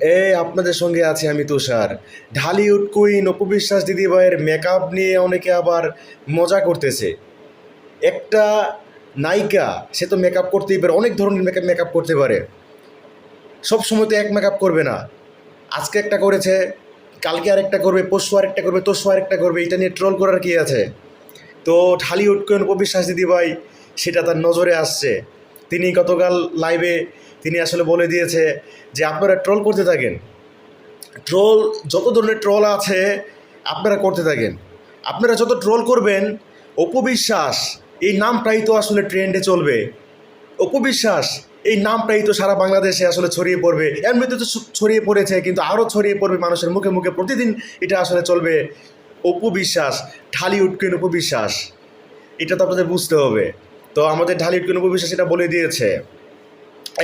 এই আপনাদের সঙ্গে আছি আমি তুষার। ঢালিউড কুইন অপবিশ্বাস দিদিভাইয়ের মেকআপ নিয়ে অনেকে আবার মজা করতেছে। একটা নায়িকা, সে তো মেকআপ করতেই পারে, অনেক ধরনের মেকআপ মেকআপ করতে পারে। সব সময় তো এক মেকআপ করবে না। আজকে একটা করেছে, কালকে আরেকটা করবে, পরশু আরেকটা করবে, তরশু আরেকটা করবে, এটা নিয়ে ট্রোল করার কি আছে? তো ঢালিউড কুইন অপবিশ্বাস দিদিভাই সেটা তার নজরে আসছে। তিনি গতকাল লাইভে তিনি আসলে বলে দিয়েছে যে, আপনারা ট্রোল করতে থাকেন। ট্রোল যত ধরনের ট্রোল আছে, আপনারা করতে থাকেন। আপনারা যত ট্রোল করবেন, অপবিশ্বাস, এই নামটাই তো আসলে ট্রেন্ডে চলবে। অপবিশ্বাস, এই নামটাই তো সারা বাংলাদেশে আসলে ছড়িয়ে পড়বে। এমনিতে তো ছড়িয়ে পড়েছে, কিন্তু আরও ছড়িয়ে পড়বে মানুষের মুখে মুখে। প্রতিদিন এটা আসলে চলবে। অপবিশ্বাস ঢালিউড কুইন অপবিশ্বাস, এটা তো আপনাদের বুঝতে হবে। তো আমাদের ঢালিউড কুইন অপবিশ্বাস এটা বলে দিয়েছে।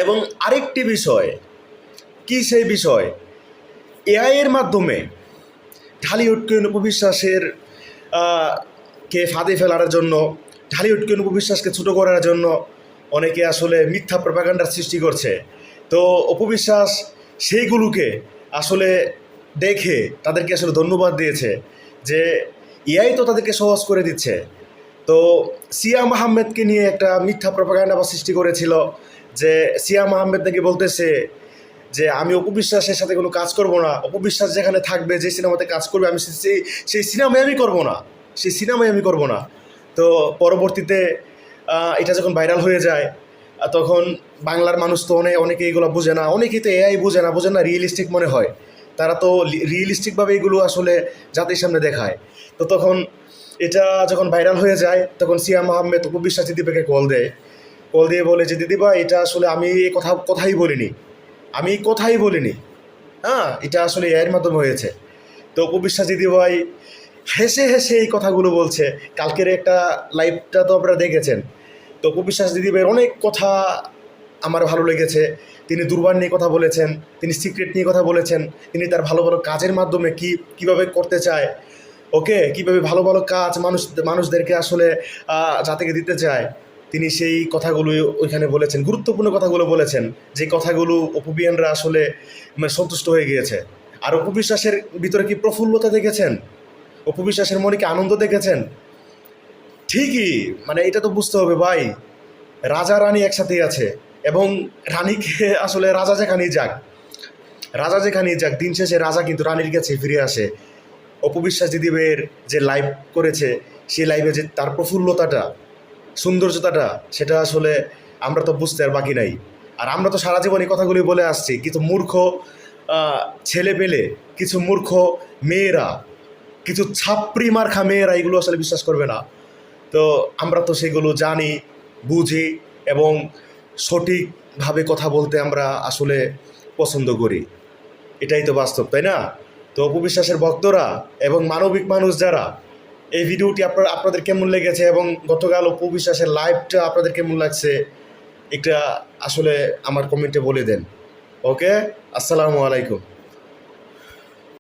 এবং আরেকটি বিষয়, কি সেই বিষয়? এআইয়ের মাধ্যমে ঢালিউড কুইন উপবিশ্বাসের কে ফাঁদে ফেলার জন্য ঢালিউড কুইন উপবিশ্বাসকে ছোটো করার জন্য অনেকে আসলে মিথ্যা প্রপাগান্ডার সৃষ্টি করছে। তো অপবিশ্বাস সেইগুলোকে আসলে দেখে তাদেরকে আসলে ধন্যবাদ দিয়েছে যে এআই তো তাদেরকে সহজ করে দিচ্ছে। তো সিয়াম আহমেদকে নিয়ে একটা মিথ্যা প্রপাগান্ডা বা সৃষ্টি করেছিল যে সিয়াম আহমেদ নাকি বলতেছে যে আমি অপবিশ্বাসের সাথে কোনো কাজ করব না, অপবিশ্বাস যেখানে থাকবে, যে সিনেমাতে কাজ করবে, আমি সেই সেই সিনেমায় আমি করব না, সেই সিনেমায় আমি করব না। তো পরবর্তীতে এটা যখন ভাইরাল হয়ে যায় তখন বাংলার মানুষ তো অনেক অনেকে এগুলো বোঝে না, অনেকেই তো এআই বোঝে না বোঝে না রিয়েলিস্টিক মনে হয়। তারা তো রিয়েলিস্টিকভাবে এগুলো আসলে জাতির সামনে দেখায়। তো তখন এটা যখন ভাইরাল হয়ে যায়, তখন সিয়াম আহমেদ উপবিশ্বাস দিদিভাইকে কল দেয়। কল দিয়ে বলে যে দিদিভাই এটা আসলে আমি এই কথা, কথাই বলিনি। আমি কথাই বলিনি। হ্যাঁ এটা আসলে এর মাধ্যমে হয়েছে। তো উপবিশ্বাস দিদিভাই হেসে হেসে এই কথাগুলো বলছে। কালকের একটা লাইভটা তো আপনারা দেখেছেন। তো উপবিশ্বাস দিদিভাইয়ের অনেক কথা আমার ভালো লেগেছে। তিনি দুর্বার নিয়ে কথা বলেছেন, তিনি সিক্রেট নিয়ে কথা বলেছেন, তিনি তার ভালো ভালো কাজের মাধ্যমে কি, কীভাবে করতে চায়। ওকে, কীভাবে ভালো ভালো কাজ মানুষ, মানুষদেরকে আসলে জাতিকে দিতে চায়? তিনি সেই কথাগুলো ওইখানে বলেছেন, গুরুত্বপূর্ণ কথাগুলো বলেছেন, যে কথাগুলো অপবিয়ানরা আসলে মানে সন্তুষ্ট হয়ে গিয়েছে। আর অপবিশ্বাসের ভিতরে কি প্রফুল্লতা দেখেছেন? অপবিশ্বাসের মনে কি আনন্দ দেখেছেন? ঠিকই মানে এটা তো বুঝতে হবে ভাই, রাজা রানী একসাথেই আছে, এবং রানীকে আসলে রাজা যেখানেই যাক, রাজা যেখানেই যাক, দিন শেষে রাজা কিন্তু রানীর কাছে ফিরে আসে। অপবিশ্বাস দিদিবের যে লাইভ করেছে, সেই লাইভে যে তার প্রফুল্লতাটা, সৌন্দর্যতাটা, সেটা আসলে আমরা তো বুঝতে আর বাকি নাই। আর আমরা তো সারা জীবন এই কথাগুলি বলে আসছি, কিছু মূর্খ ছেলে পেলে, কিছু মূর্খ মেয়েরা, কিছু ছাপড়ি মার্খা মেয়েরা এগুলো আসলে বিশ্বাস করবে না। তো আমরা তো সেগুলো জানি, বুঝি এবং সঠিকভাবে কথা বলতে আমরা আসলে পছন্দ করি। এটাই তো বাস্তব, তাই না? তো অপবিশ্বাসের ভক্তরা এবং মানবিক মানুষ যারা, এই ভিডিওটি আপনার, আপনাদের কেমন লেগেছে এবং গতকাল অপবিশ্বাসের লাইভটা আপনাদের কেমন লাগছে, এটা আসলে আমার কমেন্টে বলে দেন। ওকে? আসসালামু আলাইকুম।